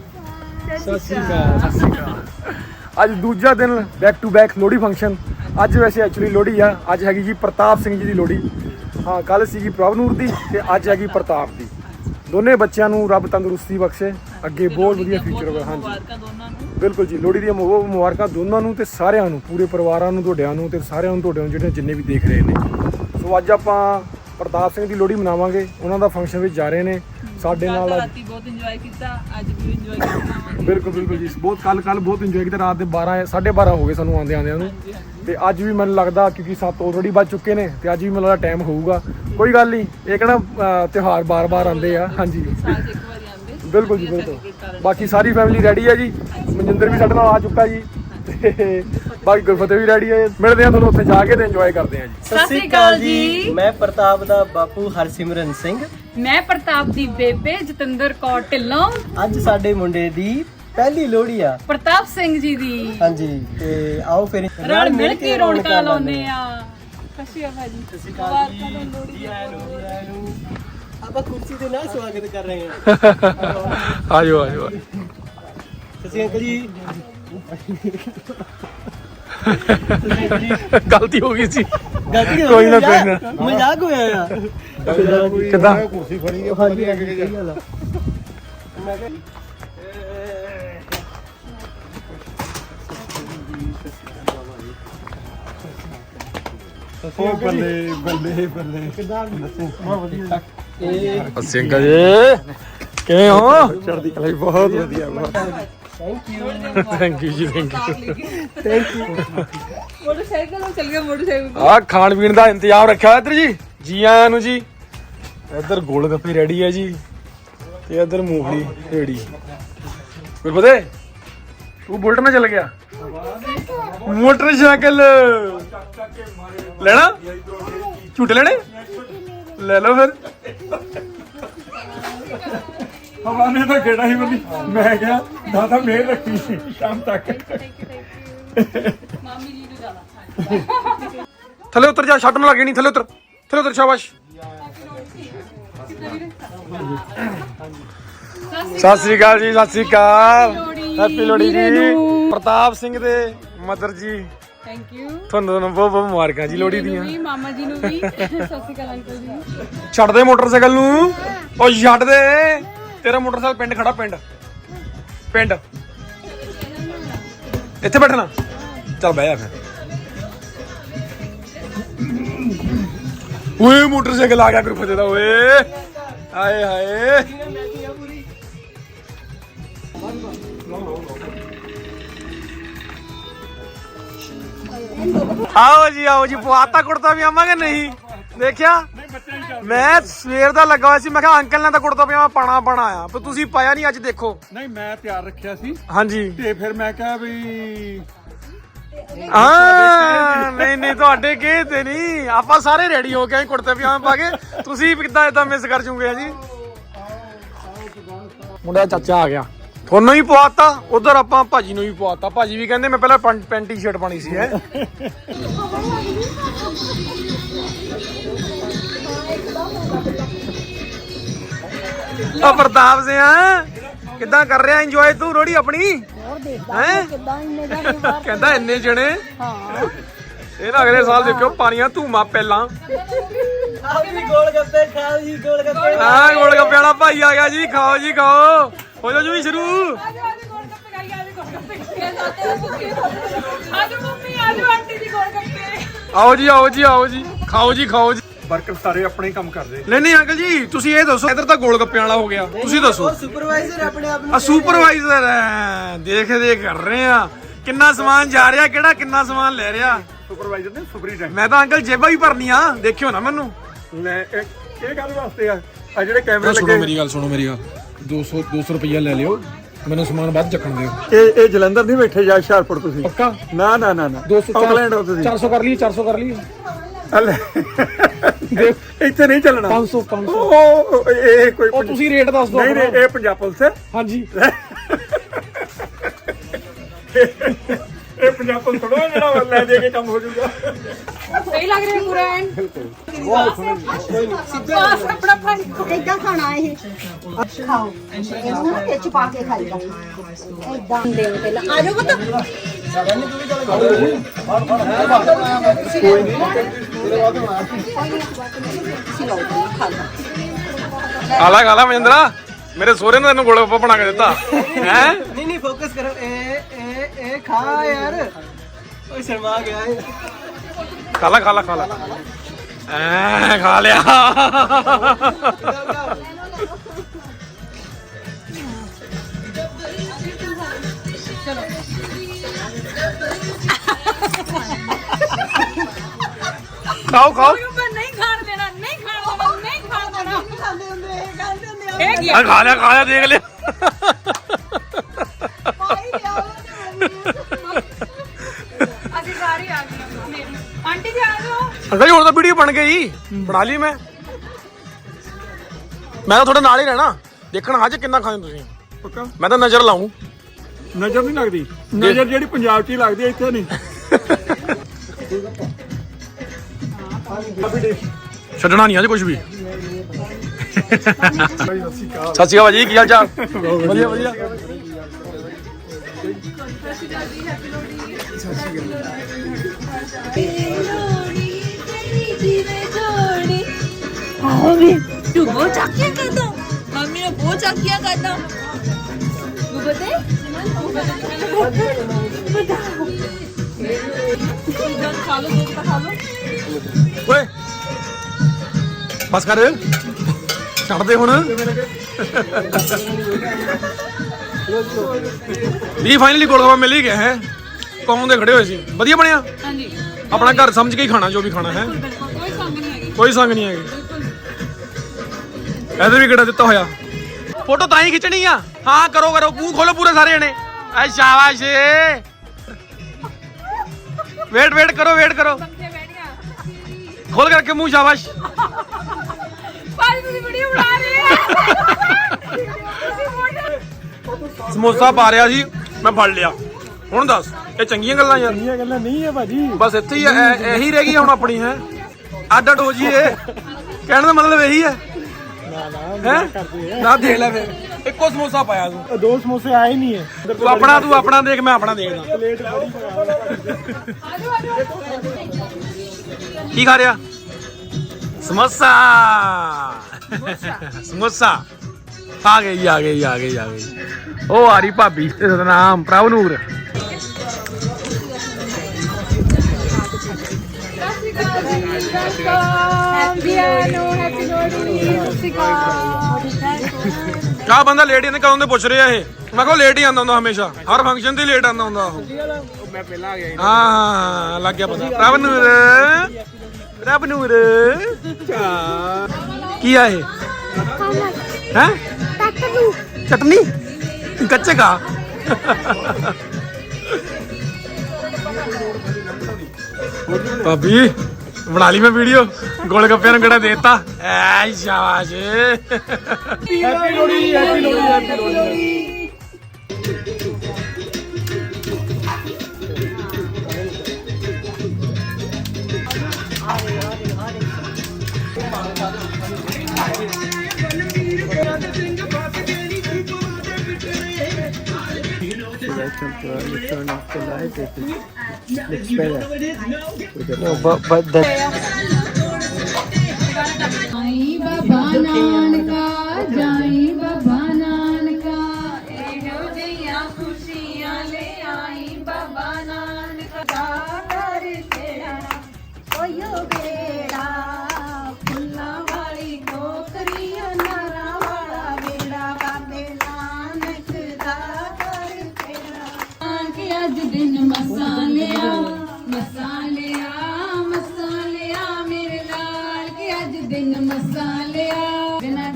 ਸਤਿ ਸ੍ਰੀ ਅਕਾਲ। ਸਤਿ ਸ੍ਰੀ ਅਕਾਲ। ਅੱਜ ਦੂਜਾ ਦਿਨ back to back Lohri function ਅੱਜ ਵੈਸੇ ਐਕਚੁਅਲੀ ਲੋਹੜੀ ਆ ਅੱਜ ਹੈਗੀ ਜੀ ਪ੍ਰਤਾਪ ਸਿੰਘ ਜੀ ਦੀ ਲੋਹੜੀ। ਹਾਂ ਕੱਲ ਸੀਗੀ ਪ੍ਰਭਨੂਰ ਦੀ ਤੇ ਅੱਜ ਹੈਗੀ ਪ੍ਰਤਾਪ ਦੀ। ਦੋਨੇ ਬੱਚਿਆਂ ਨੂੰ ਰੱਬ ਤੰਦਰੁਸਤੀ ਬਖਸ਼ੇ ਅੱਗੇ ਬਹੁਤ ਵਧੀਆ ਫਿਊਚਰ ਹੋਵੇ ਹਾਂਜੀ। ਮੁਬਾਰਕਾਂ ਦੋਨਾਂ ਨੂੰ। ਬਿਲਕੁਲ ਜੀ ਲੋਹੜੀ ਦੀਆਂ ਮੁਬਾਰਕਾਂ ਦੋਨਾਂ ਨੂੰ ਤੇ ਸਾਰਿਆਂ ਨੂੰ ਪੂਰੇ ਪਰਿਵਾਰਾਂ ਨੂੰ ਤੁਹਾਡਿਆਂ ਨੂੰ ਤੇ ਸਾਰਿਆਂ ਨੂੰ ਤੁਹਾਡਿਆਂ ਨੂੰ ਜਿਹੜੇ ਜਿੰਨੇ ਵੀ ਦੇਖ ਰਹੇ ਨੇ। ਸੋ ਅੱਜ ਆਪਾਂ ਪ੍ਰਤਾਪ ਸਿੰਘ ਦੀ ਲੋਹੜੀ ਮਨਾਵਾਂਗੇ ਉਹਨਾਂ ਦਾ ਫੰਕਸ਼ਨ ਵਿੱਚ ਜਾ ਰਹੇ ਨੇ ਸਾਡੇ ਨਾਲ ਰਾਤੀ ਬਹੁਤ ਇੰਜੋਏ ਕੀਤਾ ਅੱਜ ਵੀ ਇੰਜੋਏ ਕਰਾਂਗੇ ਬਿਲਕੁਲ ਬਿਲਕੁਲ ਜੀ ਬਹੁਤ ਕੱਲ ਕੱਲ ਬਹੁਤ ਇੰਜੋਏ ਕੀਤਾ ਰਾਤ ਦੇ 12 12:30 ਹੋ ਗਏ ਸਾਨੂੰ ਆਉਂਦੇ ਆਉਂਦਿਆਂ ਨੂੰ। ਤੇ ਅੱਜ ਵੀ ਮੈਨੂੰ ਲੱਗਦਾ ਕਿਉਂਕਿ 7 ਆਲਰੇਡੀ ਵੱਜ ਚੁੱਕੇ ਨੇ ਤੇ ਅੱਜ ਵੀ ਮੈਨੂੰ ਲੱਗਦਾ ਟਾਈਮ ਹੋਊਗਾ। ਕੋਈ ਗੱਲ ਨਹੀਂ ਇਹ ਕਿਹੜਾ ਤਿਉਹਾਰ ਬਾਰ-ਬਾਰ ਆਉਂਦੇ ਆ ਹਾਂਜੀ। ਬਿਲਕੁਲ ਜੀ ਬਿਲਕੁਲ। ਬਾਕੀ ਸਾਰੀ ਫੈਮਿਲੀ ਰੈਡੀ ਹੈ ਜੀ ਮਨਜਿੰਦਰ ਵੀ ਸਾਡੇ ਨਾਲ ਆ ਚੁੱਕਾ ਜੀ। ਤੇ ਬਾਕੀ ਗੁਰਫਤਿਹ ਵੀ ਰੈਡੀ ਹੈ ਮਿਲਦੇ ਆ ਤੁਹਾਨੂੰ ਉੱਥੇ ਜਾ ਕੇ ਤੇ ਇੰਜੋਏ ਕਰਦੇ ਆ ਜੀ। ਸਤਿ ਸ੍ਰੀ ਅਕਾਲ ਜੀ। ਮੈਂ ਪ੍ਰਤਾਪ ਦਾ ਬਾਪੂ ਹਰਸਿਮਰਨ ਸਿੰਘ। ਮੈਂ ਪ੍ਰਤਾਪ ਦੀ ਬੇਬੇ ਜਤਿੰਦਰ ਕੌਰ ਢਿੱਲੋਂ। ਅੱਜ ਸਾਡੇ ਮੁੰਡੇ ਦੀ ਪਹਿਲੀ ਲੋਹੜੀ ਆ। ਪ੍ਰਤਾਪ ਸਿੰਘ ਜੀ ਦੀ। ਹਾਂਜੀ ਤੇ ਆਓ ਫਿਰ ਰਲ ਮਿਲ ਕੇ ਰੌਣਕਾਂ ਲਾਉਂਦੇ ਆ। ਸਸ਼ੀ ਆ ਭਾਜੀ। ਸਤਿ ਸ਼੍ਰੀ ਅਕਾਲ ਜੀ। ਨੂੰ ਨੂੰ। ਆਪਾਂ ਕੁਰਸੀ ਦੇ ਨਾਲ ਸਵਾਗਤ ਕਰ ਰਹੇ ਹਾਂ। ਆਜੋ ਆਜੋ। ਤੁਸੀਂ ਅੰਕਲ ਜੀ। ਗਲਤੀ ਹੋ ਗਈ ਸੀ। ਗਲਤੀ ਕੋਈ ਨਾ, ਕੋਈ ਨਾ। ਮਜ਼ਾਕ ਹੋਇਆ ਆ ਕਿਦਾਂ? ਕੁਰਸੀ ਫੜੀ ਹਾਂਜੀ ਸਹੀ ਗੱਲ ਆ। ਮੈਂ ਕਿਹਾ ਉਹ ਬੱਲੇ ਬੱਲੇ ਬੱਲੇ। ਕਿਦਾਂ ਬਹੁਤ ਵਧੀਆ ਅੰਕਲ ਜੀ ਕਿਵੇਂ ਹੋ? ਚੜ੍ਹਦੀ ਕਲਾ ਬਹੁਤ ਵਧੀਆ ਬਹੁਤ ਥੈਂਕ ਯੂ ਥੈਂਕ ਯੂ ਜੀ thank you thank you motorcycle ਨਾਲ ਚੱਲ ਗਿਆ ਮੋਟਰਸਾਈਕਲ ਆ ਖਾਣ ਪੀਣ ਦਾ ਇੰਤਜ਼ਾਮ ਰੱਖਿਆ ਹੋਇਆ ਇੱਧਰ ਜੀ। ਜੀ ਆਇਆਂ ਨੂੰ ਜੀ। ਇੱਧਰ ਗੋਲ ਗੱਪੇ ਰੈਡੀ ਹੈ ਜੀ। ਤੇ ਇੱਧਰ ਮੂੰਗਫਲੀ ਰੈਡੀ। ਫਿਰ ਪਤਾ ਤੂੰ ਬੁਲਟ ਨਾਲ ਚੱਲ ਗਿਆ? ਮੋਟਰਸਾਈਕਲ। ਲੈਣਾ? ਝੂਟੇ ਲੈਣੇ? ਲੈ ਲਓ ਫਿਰ। ਹਵਾ ਨੇ ਤਾਂ ਕਿਹੜਾ ਹੀ ਬੰਦੀ ਮੈਂ ਕਿਹਾ ਦਾਦਾ ਮੇਰ ਰੱਖੀ ਸ਼ਾਮ ਤੱਕ। ਮਾਮੀ ਜੀ ਨੂੰ ਜ਼ਿਆਦਾ ਥੱਲੇ ਉਤਰ ਜਾ ਛੱਡ ਨੂੰ ਲੱਗੇ ਨਹੀਂ ਥੱਲੇ ਉਤਰ। ਥੱਲੇ ਉਤਰ ਸ਼ਾਬਾਸ਼। ਸਤਿ ਸ੍ਰੀ ਅਕਾਲ ਜੀ ਸਤਿ ਸ੍ਰੀ ਅਕਾਲ। ਹੈਪੀ ਲੋਹੜੀ ਜੀ। ਪ੍ਰਤਾਪ ਸਿੰਘ ਦੇ ਮਦਰ ਜੀ। ਥੈਂਕ ਯੂ ਤੁਹਾਨੂੰ ਤੁਹਾਨੂੰ ਬਹੁਤ ਬਹੁਤ ਮੁਬਾਰਕਾਂ ਜੀ ਲੋਹੜੀ ਦੀਆਂ। ਮਾਮਾ ਜੀ ਨੂੰ ਵੀ। ਸਤਿ ਸ਼੍ਰੀ ਅਕਾਲ ਅੰਕਲ ਜੀ। ਛੱਡ ਦੇ ਮੋਟਰਸਾਈਕਲ ਨੂੰ। ਉਹ ਛੱਡ ਦੇ। ਤੇਰਾ ਮੋਟਰਸਾਈਕਲ ਪਿੰਡ ਖੜਾ, ਪਿੰਡ। ਪਿੰਡ। ਇੱਥੇ ਬੈਠਣਾ। ਚੱਲ ਬਹਿ ਜਾ ਫਿਰ। ਓਏ, ਮੋਟਰਸਾਈਕਲ ਆ ਗਿਆ ਫਿਰ ਫਸੇ ਦਾ, ਓਏ। ਆਏ ਹਾਏ। ਆਓ ਜੀ ਆਓ ਜੀ ਪਵਾਤਾ ਕੁੜਤਾ ਵੀ ਆਵਾਂਗੇ, ਨਹੀਂ? ਦੇਖਿਆ? ਮੈਂ ਸਵੇਰ ਦਾ ਲੱਗਾ ਹੋਇਆ ਸੀ ਮੈਂ ਕਿਹਾ ਅੰਕਲ ਨੇ ਤਾਂ ਕੁੜਤਾ ਪਜਾਮਾ ਪਾਣਾ ਪਾਣਾ ਆ ਪਰ ਤੁਸੀਂ ਪਾਇਆ ਨਹੀਂ ਅੱਜ ਦੇਖੋ। ਨਹੀਂ ਮੈਂ ਤਿਆਰ ਰੱਖਿਆ ਸੀ। ਹਾਂਜੀ। ਤੇ ਫਿਰ ਮੈਂ ਕਿਹਾ ਵੀ ਹਾਂ ਨਹੀਂ ਨਹੀਂ ਤੁਹਾਡੇ ਕੀ ਤੇ ਨਹੀਂ ਆਪਾਂ ਸਾਰੇ ਰੈਡੀ ਹੋ ਆਏ ਕੁੜਤੇ ਪਜਾਮੇ ਪਾ ਕੇ। ਤੁਸੀਂ ਕਿੱਦਾਂ ਇਦਾਂ ਮਿਸ ਕਰ ਜੂਗੇ ਜੀ? ਮੁੰਡਾ ਚਾਚਾ ਆ ਗਿਆ। ਤੁਹਾਨੂੰ ਹੀ ਪਵਾਤਾ ਉਧਰ ਆਪਾਂ ਭਾਜੀ ਨੂੰ ਵੀ ਪਵਾਤਾ। ਭਾਜੀ ਵੀ ਕਹਿੰਦੇ ਮੈਂ ਪਹਿਲਾਂ ਪੈਂਟ ਟੀ-ਸ਼ਰਟ ਪਾਣੀ ਸੀ ਹੈ। ਆ ਪ੍ਰਤਾਪ ਸਿਆ ਕਿੱਦਾਂ ਕਰ ਰਿਹਾ ਇੰਜੋਏ ਤੂੰ ਰੋੜੀ ਆਪਣੀ? ਹੈ? ਕਹਿੰਦਾ ਇੰਨੇ ਜਣੇ? ਹਾਂ। ਇਹ ਨਾ ਅਗਲੇ ਸਾਲ ਦੇਖਿਓ ਪਾਣੀਆਂ ਧੂਮਾ ਪਹਿਲਾਂ। ਜੀ ਗੋਲ ਗੱਪੇ ਖਾਓ ਜੀ ਗੋਲ ਗੱਪੇ ਆ ਗੋਲ ਗੱਪੇ ਵਾਲਾ ਭਾਈ ਆ ਗਿਆ ਜੀ ਖਾਓ ਜੀ ਖਾਓ। ਹੋ ਜਾਓ ਜੀ ਵੀ ਸ਼ੁਰੂ। ਆਜੋ ਮੰਮੀ ਆਜੋ ਆਂਟੀ ਜੀ ਗੋਲ ਗੱਪੇ ਆਓ ਜੀ ਆਓ ਜੀ ਆਓ ਜੀ। ਖਾਓ ਜੀ ਖਾਓ ਜੀ। ਵਰਕਰ ਸਾਰੇ ਆਪਣੇ ਹੀ ਕੰਮ ਕਰਦੇ ਨਹੀਂ ਨਹੀਂ ਅੰਕਲ ਜੀ ਤੁਸੀਂ ਇਹ ਦੱਸੋ ਇਧਰ ਤਾਂ ਗੋਲ ਗੱਪਿਆਂ ਵਾਲਾ ਹੋ ਗਿਆ। ਤੁਸੀਂ ਦੱਸੋ। ਉਹ ਸੁਪਰਵਾਈਜ਼ਰ ਆਪਣੇ ਆਪ ਨੂੰ ਆ ਸੁਪਰਵਾਈਜ਼ਰ ਹੈ। ਦੇਖ ਦੇਖ ਕਰ ਰਹੇ ਆ। ਕਿੰਨਾ ਸਮਾਨ ਜਾ ਰਿਹਾ ਕਿਹੜਾ ਕਿੰਨਾ ਸਮਾਨ ਲੈ ਰਿਹਾ? ਸੁਪਰਵਾਈਜ਼ਰ ਨੇ ਸੁਪਰੀਡੈਂਟ ਮੈਂ ਤਾਂ ਅੰਕਲ ਜੇਬਾਂ ਵੀ ਭਰਨੀਆਂ ਦੇਖਿਓ ਨਾ ਮੈਨੂੰ। ਲੈ ਇਹ ਇਹ ਗੱਲ ਵਾਸਤੇ ਆ। ਆ ਜਿਹੜੇ ਕੈਮਰੇ ਸੁਣੋ ਲੱਗੇ। ਮੇਰੀ ਗੱਲ ਸੁਣੋ ਮੇਰੀ ਗੱਲ। 200 200 ਰੁਪਈਆ ਲੈ ਲਿਓ। ਮੈਨੂੰ ਸਮਾਨ ਵੱਧ ਚੱਕਣ ਦਿਓ। ਇਹ ਇਹ ਜਲੰਧਰ ਨਹੀਂ ਬੈਠੇ ਜਾ ਹੁਸ਼ਿਆਰਪੁਰ ਤੁਸੀਂ? ਪੱਕਾ? ਨਾ ਨਾ ਨਾ ਨਾ। 200 ਆਕਲੈਂਡ ਹੋ ਤੁਸੀਂ। 400 ਕਰ ਲਈ 400 ਕਰ ਲਈ ਹਲੇ ਇੱਥੇ ਨਹੀਂ ਚੱਲਣਾ। 500 500 ਉਹ ਇਹ ਕੋਈ ਉਹ ਤੁਸੀਂ ਰੇਟ ਦੱਸ ਦਿਓ ਨਹੀਂ। ਨਹੀਂ ਇਹ ਪੰਜਾਬ ਪੁਲਿਸ ਹੈ। ਹਾਂਜੀ। ਇਹ ਪੰਜਾਬ ਪੁਲਿਸ ਥੋੜਾ ਜਿਹੜਾ ਲੈ ਦੇ ਕੇ ਕੰਮ ਹੋ ਜਾਊਗਾ। ਸਹੀ ਲੱਗ ਰਿਹਾ ਪੂਰਾ ਐਂਡ ਬਸ ਆਪਣਾ ਭਾਈ। ਏਦਾਂ ਖਾਣਾ ਇਹ? ਖਾਓ। ਇਹਨੂੰ ਇਹ ਚ ਪਾ ਕੇ ਖਾਈਦਾ ਏਦਾਂ ਦੇ। ਪਹਿਲਾਂ ਆ ਜਾਓ ਪੁੱਤ। ਆਲਾ ਗਾਲਾ ਮਹਿੰਦਰਾ ਮੇਰੇ ਸੋਹਰੇ ਨੇ ਤੈਨੂੰ ਗੋਲ ਗੱਪਾ ਬਣਾ ਕੇ ਦਿੱਤਾ। ਹੈ? ਨਹੀਂ ਨਹੀਂ ਫੋਕਸ ਕਰੋ। ਇਹ ਇਹ ਇਹ ਖਾ ਯਾਰ। ਓਏ ਸ਼ਰਮਾ ਗਿਆ ਇਹ। ਖਾ ਲਾ ਖਾ ਲਾ ਖਾ ਲਾ। ਐ ਖਾ ਲਿਆ। ਖਾਓ ਖਾਓ। ਪਰ ਨਹੀਂ ਖਾਣ ਦੇਣਾ ਨਹੀਂ ਖਾਣ ਦੇਣਾ ਨਹੀਂ ਖਾਣ ਦੇਣਾ। ਖਾਂਦੇ ਹੁੰਦੇ ਇਹ ਕਹਿੰਦੇ ਹੁੰਦੇ ਆ। ਇਹ ਕੀ ਆ? ਖਾ ਲਿਆ ਖਾ ਲਿਆ ਦੇਖ ਲਿਆ। ਪਾਈ ਲਿਆ ਅਸੀਂ ਸਾਰੇ ਆ ਗਏ ਮੇਰੀ। ਆਂਟੀ ਜੀ ਆ ਜਾਓ ਅੰਕਲ ਜੀ ਹੁਣ ਤਾਂ ਵੀਡੀਓ ਬਣ ਗਈ ਬਣਾ ਲਈ ਮੈਂ। ਮੈਂ ਤਾਂ ਤੁਹਾਡੇ ਨਾਲ ਹੀ ਰਹਿਣਾ। ਦੇਖਣਾ ਅੱਜ ਕਿੰਨਾ ਖਾਂਦੇ ਤੁਸੀਂ। ਪੱਕਾ? ਮੈਂ ਤਾਂ ਨਜ਼ਰ ਲਾਉਂ ਨਜ਼ਰ ਨਹੀਂ ਲੱਗਦੀ। ਨਜ਼ਰ ਜਿਹੜੀ ਪੰਜਾਬ 'ਚ ਹੀ ਲੱਗਦੀ ਹੈ ਇੱਥੇ ਨਹੀਂ। ਛੱਡਣਾ ਨਹੀਂ ਅੱਜ ਕੁਝ ਵੀ ਸਤਿ ਸ਼੍ਰੀ ਅਕਾਲ ਭਾਜੀ ਕੀ ਹਾਲ ਚਾਲ ਵਧੀਆ ਵਧੀਆ ਤੂੰ ਬਹੁਤ ਚਾਕੀਆਂ ਕਰਦਾ ਮੰਮੀ ਨੇ ਬਹੁਤ ਚਾਕੀਆਂ ਕਰਦਾ ਤੂੰ ਬਤੇ ਬਤਾ ਖਾ ਲੋ ਦੋ ਖਾ ਲੋ ਓਏ ਬਸ ਕਰ। ਛੱਡ ਦੇ ਹੁਣ। ਵੀ ਫਾਈਨਲੀ ਗੋਲਗੱਪਾ ਮਿਲ ਹੀ ਗਿਆ ਹੈ। ਕੌਣ ਦੇ ਖੜੇ ਹੋਏ ਸੀ? ਵਧੀਆ ਬਣਿਆ? ਹਾਂਜੀ। ਆਪਣਾ ਘਰ ਸਮਝ ਕੇ ਹੀ ਖਾਣਾ ਜੋ ਵੀ ਖਾਣਾ ਹੈ। ਕੋਈ ਸੰਗ ਨਹੀਂ ਹੈਗੀ। ਕੋਈ ਸੰਗ ਨਹੀਂ ਹੈਗੀ। ਇਹਦੇ ਵੀ ਕਿਹੜਾ ਦਿੱਤਾ ਹੋਇਆ? ਫੋਟੋ ਤਾਂ ਹੀ ਖਿੱਚਣੀ ਆ। ਹਾਂ ਕਰੋ ਕਰੋ। ਮੂੰਹ ਖੋਲੋ ਪੂਰੇ ਸਾਰੇ ਜਣੇ। ਐ ਸ਼ਾਬਾਸ਼। ਵੇਟ ਵੇਟ ਕਰੋ ਵੇਟ ਕਰੋ। ਖੋਲ ਕੇ ਰੱਖੇ ਮੂੰਹ ਸ਼ਾਬਾਸ਼। ਭਾਜੀ ਤੁਸੀਂ ਵੀਡੀਓ ਬਣਾ ਰਹੇ ਸਮੋਸਾ ਪਾ ਰਿਆ ਸੀ ਮੈਂ ਫੜ ਲਿਆ। ਹੁਣ ਦੱਸ ਇਹ ਚੰਗੀਆਂ ਗੱਲਾਂ ਯਾਰ। ਇਹ ਗੱਲਾਂ ਨਹੀਂ ਹੈ ਭਾਜੀ। ਬਸ ਇੱਥੇ ਹੀ ਇਹੀ ਰਹਿ ਗਈ ਹੁਣ ਆਪਣੀ ਹੈ। ਅੱਡ ਅੱਡ ਹੋ ਜੀਏ ਕਹਿਣ ਦਾ ਮਤਲਬ ਇਹੀ ਹੈ। ਹੈ? ਨਾ ਦੇਖ ਲੈ ਫਿਰ। ਇੱਕੋ ਸਮੋਸਾ ਪਾਇਆ ਤੂੰ। ਦੋ ਸਮੋਸੇ ਆਏ ਨਹੀਂ ਹੈ ਤੂੰ ਆਪਣਾ ਤੂੰ ਆਪਣਾ ਦੇਖ ਮੈਂ ਆਪਣਾ ਦੇਖਦਾ। ਪਲੇਟ ਕੀ ਖਾ ਰਿਹਾ? ਸਮੋਸਾ। ਸਮੋਸਾ। ਆ ਗਈ ਆ ਗਈ ਆ ਗਈ ਆ ਗਈ। ਉਹ ਆ ਰਹੀ ਭਾਬੀ ਇਹਦਾ ਨਾਮ ਪ੍ਰਭਨੂਰ ਕਾ ਬੰਦਾ ਲੇਟ ਹੀ ਕਦੋਂ ਦੇ ਪੁੱਛ ਰਿਹਾ ਇਹ? ਮੈਂ ਕਿਹਾ ਲੇਟ ਹੀ ਆਉਂਦਾ ਹੁੰਦਾ ਹਮੇਸ਼ਾ। ਹਰ ਫੰਕਸ਼ਨ ਤੇ ਲੇਟ ਆਉਂਦਾ ਹੁੰਦਾ ਉਹ। ਮੈਂ ਪਹਿਲਾਂ ਆ ਗਿਆ ਹਾਂ, ਲੱਗ ਗਿਆ ਪਤਾ ਪ੍ਰਭਨੂਰ ਪ੍ਰਭਨੂਰ ਕੀ ਆ ਇਹ? ਹੈ? ਚਟਨੀ। ਕੱਚੇ ਕਾ ਭਾਬੀ। ਬਣਾ ਲਈ ਮੈਂ ਵੀਡੀਓ? ਗੋਲ ਗੱਪਿਆਂ ਨੂੰ ਕਿਹੜਾ ਦੇਤਾ। ਐ ਸ਼ਾਬਾਸ਼। Happy Lohri happy Lohri happy Lohri temporarily turn off the light if it looks better. no, but, but the.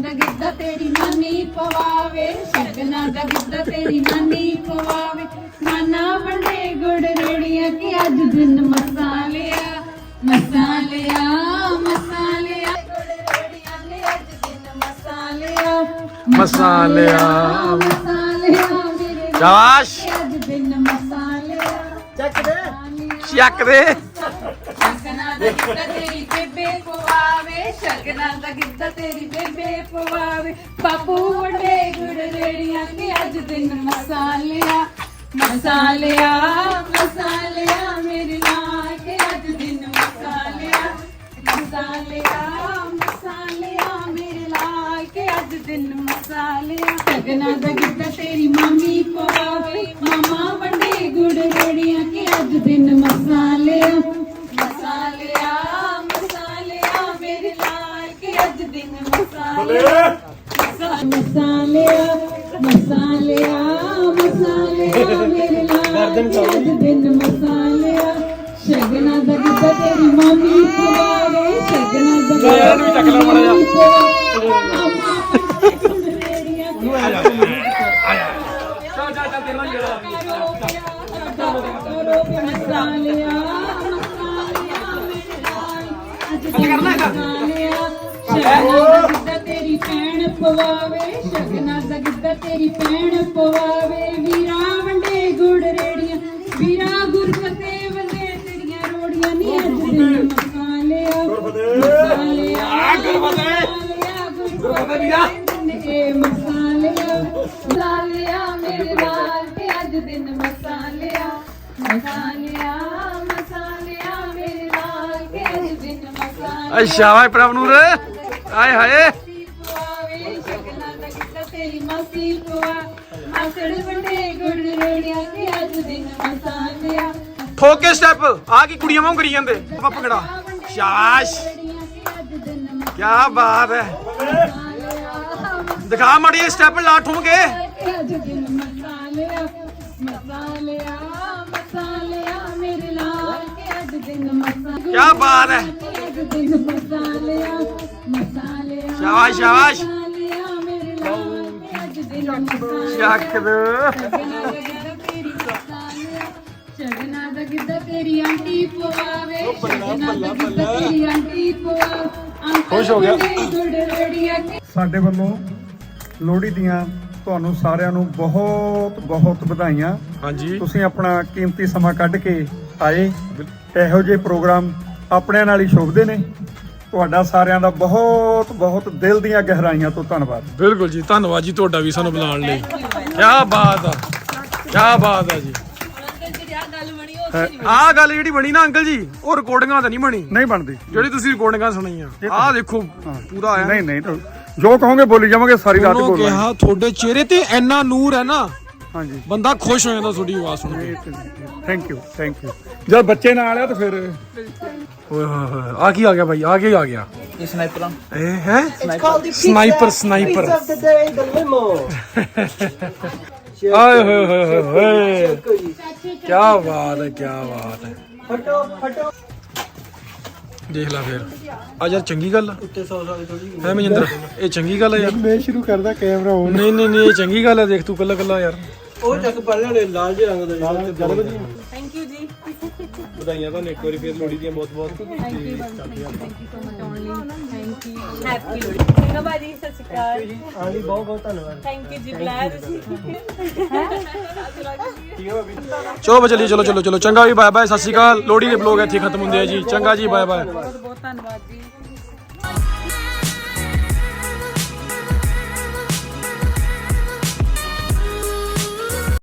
ਦਾ ਗਿੱਧਾ ਤੇਰੀ ਨਾਨੀ ਪਵਾਵੇ ਸ਼ਗਨਾ ਦਾ ਗਿੱਧਾ ਤੇਰੀ ਨਾਨੀ ਪਵਾਵੇ। ਨਾਨਾ ਵੰਡੇ ਗੁੜ ਰੇੜੀਆਂ ਕਿ ਅੱਜ ਦਿਨ ਮਸਾਲਿਆ ਮਸਾਲਿਆ ਮਸਾਲਿਆ ਗੁੜ ਰੇੜੀਆਂ ਨੇ ਅੱਜ ਦਿਨ ਮਸਾਲਿਆ ਮਸਾਲਿਆ ਮਸਾਲਿਆ ਮੇਰੇ ਸ਼ਾਬਾਸ਼ ਅੱਜ ਦਿਨ ਮਸਾਲਿਆ ਚੱਕ ਦੇ। ਚੱਕ ਦੇ। ਸ਼ਗਨਾ ਦਾ ਗਿੱਧਾ ਤੇਰੀ ਬੇਬੇ ਪਵਾਵੇ ਸ਼ਗਨਾ ਦਾ ਗਿੱਧਾ ਤੇਰੀ ਬੇਬੇ ਪਵਾਵੇ। ਬਾਪੂ ਵੱਡੇ ਗੁੜ ਰੇੜੀਆਂ ਕਿ ਅੱਜ ਦਿਨ ਮਸਾਲਿਆ ਮਸਾਲਿਆ ਮਸਾਲਿਆ ਮੇਰੇ ਲਾ ਕੇ ਅੱਜ ਦਿਨ ਮਸਾਲਿਆ ਮਸਾਲਿਆ ਮਸਾਲਿਆ ਮੇਰੇ ਲਾ ਕੇ ਅੱਜ ਦਿਨ ਮਸਾਲਿਆ ਸ਼ਗਨਾ ਦਾ ਗਿੱਧਾ ਤੇਰੀ ਮਾਮੀ ਪਵਾਵੇ। ਮਾਮਾ ਵੱਡੇ ਗੁੜ ਰੇੜੀਆਂ ਕਿ ਅੱਜ ਦਿਨ ਮਸਾਲਿਆ ਮਸਾਲਿਆ ਮਸਾਲਿਆ ਮੇਰੇ ਲਾਲ ਕੇ ਅੱਜ ਦਿਨ ਮਸਾਲਿਆ ਮਸਾਲਿਆ ਮਸਾਲਿਆ ਮਸਾਲਿਆ ਮੇਰੇ ਕੇ ਅੱਜ ਦਿਨ ਮਸਾਲਿਆ। ਸ਼ਗਨਾ ਦਾ ਗਿੱਧਾ ਤੇਰੀ ਮਾਮੀ ਪਵਾਵੇ ਸ਼ਗਨਾ ਦਾ ਗਿੱਧਾ ਵੀ ਚੱਕ ਲੈ ਮਾੜਾ ਜਿਹਾ। ਸ਼ਗਨਾ ਤੇਰੀ ਭੈਣ ਪਵਾਵੇ ਸ਼ਗਨਾ ਦਾ ਗਿੱਧਾ ਤੇਰੀ ਭੈਣ ਪਵਾਵੇ। ਵੀਰਾ ਵੰਡੇ ਗੁੜ ਰੇੜੀਆਂ ਵੀਰਾ ਗੁਰਫਤੇ ਵੰਡੇ ਤੇਰੀਆਂ ਰੋੜੀਆਂ ਨਹੀਂ ਅੱਜ ਦਿਨ ਮਸਾਲਿਆ ਮਸਾਲਿਆ ਆ ਗੁਰਬਤੇ ਗੁਰਬਤੇ ਵੀਰਾ। ਮਸਾਲਿਆ ਮਸਾਲਿਆ ਮੇਰੇ ਲਾਲ ਤੇ ਅੱਜ ਦਿਨ ਮਸਾਲਿਆ ਮਸਾਲਿਆ ਮਸਾਲਿਆ ਮੇਰੇ ਲਾਲ ਤੇ ਅੱਜ ਦਿਨ ਮਸਾਲਿਆ ਅੱਛਾ ਵਾ ਪ੍ਰਭ ਨੂਰ। ਆਏ ਹਾਏ। ਤੇਰੀ ਮਾਸੀ ਪੁਆ ਮਾਸੜ ਵੱਡੇ ਗੁੜ ਰੋੜੀਆਂ ਕੇ ਅੱਜ ਦਿਨ ਮਸਾਲਿਆ ਠੋਕੇ ਸਟੈਪ ਆ ਕੀ ਕੁੜੀਆਂ ਵਾਂਗ ਕਰੀ ਜਾਂਦੇ? ਆਪਾਂ ਭੰਗੜਾ। ਸ਼ਾਬਾਸ਼ ਕੇ ਬਾਤ ਹੈ। ਦਿਖਾ ਮਾੜੀ ਸਟੈਪ ਲਾ ਠੁੰਮ ਕੇ ਮਸਾਲਿਆ ਅੱਜ ਦਿਨ ਮਸਾਲਿਆ ਮਸਾਲਿਆ ਮਸਾਲਿਆ ਮੇਰੇ ਲਾਲ ਕੇ ਅੱਜ ਦਿਨ ਮਸਾਲਿਆ ਕੀ ਬਾਤ ਹੈ। ਅੱਜ ਦਿਨ ਮਸਾਲਿਆ ਸ਼ਗਨਾਂ ਦਾ ਗਿੱਧਾ ਤੇਰੀ ਆਂਟੀ ਪਵਾਵੇ ਸ਼ਗਨਾਂ ਦਾ ਗਿੱਧਾ ਤੇਰੀ ਆਂਟੀ ਪਵਾ ਖੁਸ਼ ਹੋ ਗਿਆ। ਸਾਡੇ ਵੱਲੋਂ ਲੋਹੜੀ ਦੀਆਂ ਤੁਹਾਨੂੰ ਸਾਰਿਆਂ ਨੂੰ ਬਹੁਤ ਬਹੁਤ ਵਧਾਈਆਂ। ਹਾਂਜੀ। ਤੁਸੀਂ ਆਪਣਾ ਕੀਮਤੀ ਸਮਾਂ ਕੱਢ ਕੇ ਆਏ। ਇਹੋ ਜਿਹੇ ਪ੍ਰੋਗਰਾਮ ਆਪਣਿਆਂ ਨਾਲ ਹੀ ਸ਼ੋਭਦੇ ਨੇ। ਤੁਹਾਡਾ ਸਾਰਿਆਂ ਦਾ ਬਹੁਤ ਬਹੁਤ ਦਿਲ ਦੀਆਂ ਗਹਿਰਾਈਆਂ ਤੋਂ ਧੰਨਵਾਦ। ਬਿਲਕੁਲ ਜੀ ਧੰਨਵਾਦ ਜੀ ਤੁਹਾਡਾ ਵੀ ਸਾਨੂੰ ਬੁਲਾਉਣ ਲਈ। ਕੀ ਬਾਤ ਆ ਕੀ ਬਾਤ ਆ ਜੀ। ਆਹ ਗੱਲ ਜਿਹੜੀ ਬਣੀ ਨਾ ਅੰਕਲ ਜੀ ਉਹ ਰਿਕਾਰਡਿੰਗਾਂ ਤਾਂ ਨਹੀਂ ਬਣੀ। ਨਹੀਂ ਬਣਦੀ। ਜਿਹੜੀ ਤੁਸੀਂ ਰਿਕਾਰਡਿੰਗਾਂ ਸੁਣੀਆਂ ਆਹ ਦੇਖੋ ਪੂਰਾ ਆਇਆ ਨਹੀਂ ਨਹੀਂ ਜੋ ਕਹੋਗੇ ਬੋਲੀ ਜਾਵਾਂਗੇ ਸਾਰੀ ਰਾਤ ਬੋਲਾਂਗੇ ਕਿਹਾ ਤੁਹਾਡੇ ਚਿਹਰੇ ਤੇ ਇੰਨਾ ਨੂਰ ਹੈ ਨਾ ਹਾਂਜੀ। ਬੰਦਾ ਖੁਸ਼ ਹੋ ਜਾਂਦਾ ਤੁਹਾਡੀ ਆਵਾਜ਼ ਸੁਣ ਕੇ। ਥੈਂਕ ਯੂ ਥੈਂਕ ਯੂ ਜਦ ਬੱਚੇ ਨਾਲ ਆ ਤਾਂ ਫਿਰ ਓਏ ਹੋਏ ਹੋਏ ਆ ਕੀ ਆ ਗਿਆ ਭਾਈ ਆ ਕੀ ਆ ਗਿਆ? ਇਹ ਸਨਾਈਪਰਾਂ ਇਹ ਹੈ? Sniper sniper the day the limo. ਆਏ ਹੋਏ ਹੋਏ ਹੋਏ ਹੋਏ। ਕੀ ਬਾਤ ਹੈ ਕੀ ਬਾਤ ਹੈ। ਫਟੋ ਫਟੋ। ਦੇਖ ਲੈ ਫਿਰ। ਆ ਯਾਰ ਚੰਗੀ ਗੱਲ ਆ। ਉੱਤੇ ਸੌ ਸਾਲ ਥੋੜੀ ਹੈ ਮਨਿੰਦਰ ਇਹ ਚੰਗੀ ਗੱਲ ਆ ਯਾਰ। ਮੈਂ ਸ਼ੁਰੂ ਕਰਦਾ ਕੈਮਰਾ on ਨਹੀਂ ਨਹੀਂ ਨਹੀਂ ਇਹ ਚੰਗੀ ਗੱਲ ਆ ਦੇਖ ਤੂੰ ਕੱਲਾ ਕੱਲਾ ਯਾਰ। ਉਹ ਚੱਕ ਪਹਿਲੇ ਵਾਲੇ ਲਾਲ ਜਿਹੇ ਰੰਗ ਦਾ ਜਨਮ ਦਿਨ ਥੈਂਕ ਯੂ ਜੀ। ਵਧਾਈਆਂ ਤੁਹਾਨੂੰ ਇੱਕ ਵਾਰੀ ਫੇਰ ਲੋਹੜੀ ਦੀਆਂ ਬਹੁਤ ਬਹੁਤ। Thank you thank you so much only thank you happy Lohri ਚੰਗਾ ਬਾਜੀ ਸਤਿ ਸ਼੍ਰੀ ਅਕਾਲ। ਆਲੀ ਬਹੁਤ ਬਹੁਤ ਧੰਨਵਾਦ। ਥੈਂਕ ਯੂ ਜੀ ਬੁਲਾਇਆ ਤੁਸੀਂ ਚਲੋ ਬਈ ਚੱਲੀਏ ਚਲੋ ਚਲੋ ਚਲੋ ਚੰਗਾ ਵੀ ਬਾਏ ਬਾਏ ਸਤਿ ਸ਼੍ਰੀ ਅਕਾਲ। ਲੋਹੜੀ ਦੇ ਬਲੌਗ ਇੱਥੇ ਖਤਮ ਹੁੰਦੇ ਆ ਜੀ। ਚੰਗਾ ਜੀ ਬਾਏ ਬਾਏ ਬਹੁਤ ਬਹੁਤ ਧੰਨਵਾਦ ਜੀ।